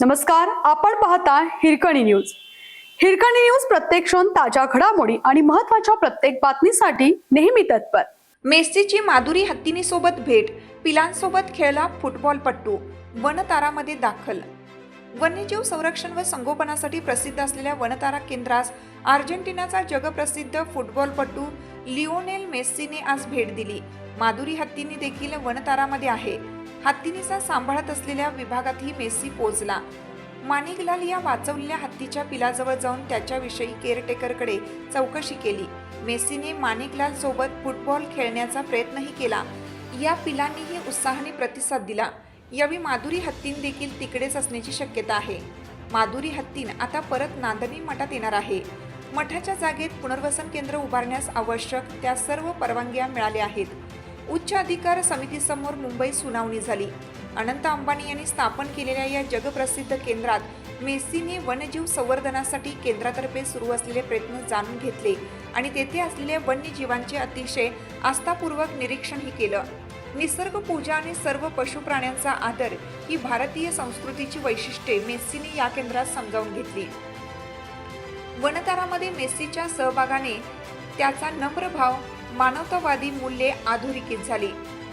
नमस्कार आपण पाहता हिरकणी न्यूज. हिरकणी न्यूज प्रत्येक क्षण ताज्या घडामोडी आणि महत्त्वाच्या प्रत्येक बातमीसाठी नेहमी तत्पर. मेस्सीची माधुरी हत्तीनीसोबत भेट पिलांसोबत खेळला फुटबॉलपट्टू वनतारामध्ये दाखल. वन्यजीव संरक्षण व संगोपनासाठी प्रसिद्ध असलेल्या वनतारा केंद्रास अर्जेंटिनाचा जगप्रसिद्ध फुटबॉलपटू लिओनेल मेस्सीने आज भेट दिली. माधुरी हत्तींनी देखील वनतारामध्ये आहे. हत्तीनीचा सांभाळत असलेल्या विभागातही मेस्सी पोचला माणिकलाल या वाचवलेल्या हत्तीच्या पिलाजवळ जाऊन त्याच्याविषयी केअरटेकरकडे चौकशी केली. मेस्सीने माणिकलाल सोबत फुटबॉल खेळण्याचा प्रयत्नही केला. या पिलांनीही उत्साहाने प्रतिसाद दिला. यावेळी माधुरी हत्तीन देखील तिकडेच असण्याची शक्यता आहे. माधुरी हत्तीन आता परत नांदणी मठात येणार आहे. मठाच्या जागेत पुनर्वसन केंद्र उभारण्यास आवश्यक त्या सर्व परवानग्या मिळाल्या आहेत. उच्च अधिकार समितीसमोर मुंबई सुनावणी झाली. अनंत अंबानी यांनी स्थापन केलेल्या या जगप्रसिद्ध केंद्रात मेस्सीने वन्यजीव संवर्धनासाठी केंद्रातर्फे सुरू असलेले प्रयत्न जाणून घेतले आणि तेथे असलेल्या वन्यजीवांचे अतिशय आस्थापूर्वक निरीक्षणही केलं. निसर्ग पूजा आणि सर्व पशुप्राण्यांचा आदर ही भारतीय संस्कृतीची वैशिष्ट्ये मेस्सीने या केंद्रात समजावून घेतली. वनतारामध्ये मेस्सीच्या सहभागाने त्याचा नम्र भाव मानवतावादी मूल्ये अधोरेखित झाली.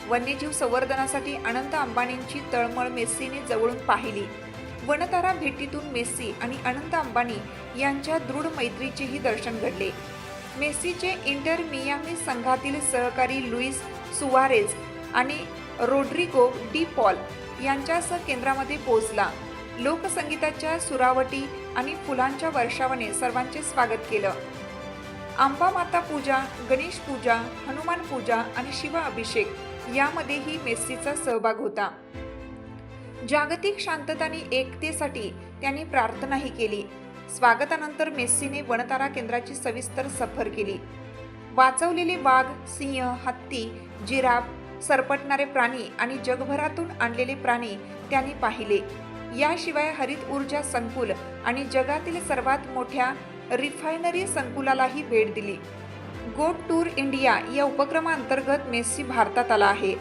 वन्यजीव संवर्धनासाठी अनंत अंबानींची तळमळ मेस्सीने जवळून पाहिली. वनतारा भेटीतून मेस्सी आणि अनंत अंबानी यांच्या दृढ मैत्रीचेही दर्शन घडले. मेस्सीचे इंटर मियामी संघातील सहकारी लुईस सुवारेज आणि रोड्रिगो डी पॉल यांच्यासह केंद्रामध्ये पोहोचला. लोकसंगीताच्या सुरावटी आणि फुलांच्या वर्षावाने सर्वांचे स्वागत केलं. आंबा माता पूजा गणेश पूजा हनुमान पूजा आणि शिव अभिषेक यामध्येही मेस्सीचा सहभाग होता. जागतिक शांतता आणि एकतेसाठी त्यांनी प्रार्थनाही केली. स्वागतानंतर मेस्सीने वनतारा केंद्राची सविस्तर सफर केली. वाचवलेले वाघ सिंह हत्ती जिराफ सरपटणारे प्राणी आणि जगभरातून आणलेले प्राणी त्यांनी पाहिले. याशिवाय हरित ऊर्जा संकुल आणि जगातील सर्वात मोठ्या रिफायनरी संकुलालाही भेट दिली. गोट टूर इंडिया या उपक्रमाअंतर्गत मेस्सी भारतात आला आहे.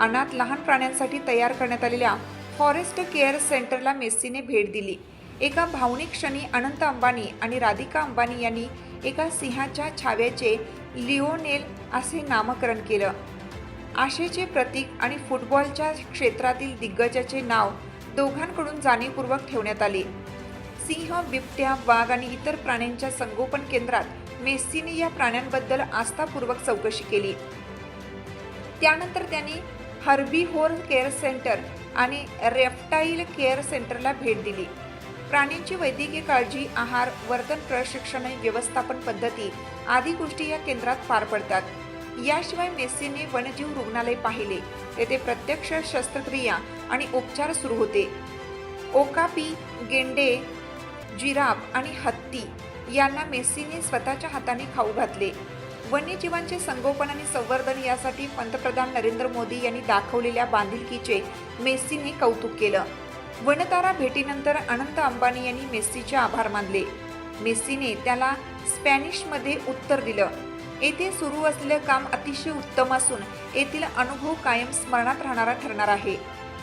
अनाथ लहान प्राण्यांसाठी तयार करण्यात आलेल्या फॉरेस्ट केअर सेंटरला मेस्सीने भेट दिली. एका भावनिक क्षणी अनंत अंबानी आणि राधिका अंबानी यांनी एका सिंहाच्या छाव्याचे लिओनेल असे नामकरण केलं. आशेचे प्रतीक आणि फुटबॉलच्या क्षेत्रातील दिग्गजाचे नाव दोघांकडून जाणीवपूर्वक ठेवण्यात आले. सिंह बिबट्या वाघ आणि इतर प्राण्यांच्या संगोपन केंद्रात मेस्सीने या प्राण्यांबद्दल आस्थापूर्वक चौकशी केली. त्यानंतर त्यांनी हर्बी होर केअर सेंटर आणि रेप्टाईल केअर सेंटरला भेट दिली. प्राण्यांची वैद्यकीय काळजी आहार वर्तन प्रशिक्षण व्यवस्थापन पद्धती आदी गोष्टी या केंद्रात पार पडतात. याशिवाय मेस्सीने वन्यजीव रुग्णालय पाहिले. तेथे प्रत्यक्ष शस्त्रक्रिया आणि उपचार सुरू होते. ओकापी गेंडे जिराफ आणि हत्ती यांना मेस्सीने स्वतःच्या हाताने खाऊ घातले. वन्यजीवांचे संगोपन आणि संवर्धन यासाठी पंतप्रधान नरेंद्र मोदी यांनी दाखवलेल्या बांधिलकीचे मेस्सीने कौतुक केलं. वनतारा भेटीनंतर अनंत अंबानी यांनी मेस्सीचे आभार मानले. मेस्सीने त्याला स्पॅनिशमध्ये उत्तर दिलं. येथे सुरू असलेलं काम अतिशय उत्तम असून येथील अनुभव कायम स्मरणात राहणारा ठरणार आहे.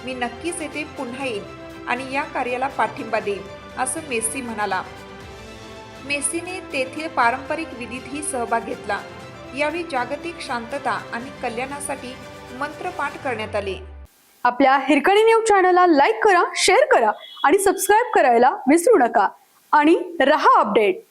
मी नक्कीच येथे पुन्हा येईन आणि या कार्याला पाठिंबा देईन असं मेस्सी म्हणाला. मेस्सीने तेथील पारंपरिक विधीतही सहभाग घेतला. यावेळी जागतिक शांतता आणि कल्याणासाठी मंत्रपाठ करण्यात आले. आपल्या हिरकणी न्यूज चॅनलला लाईक करा शेअर करा आणि सबस्क्राईब करायला विसरू नका. आणि रहा अपडेट.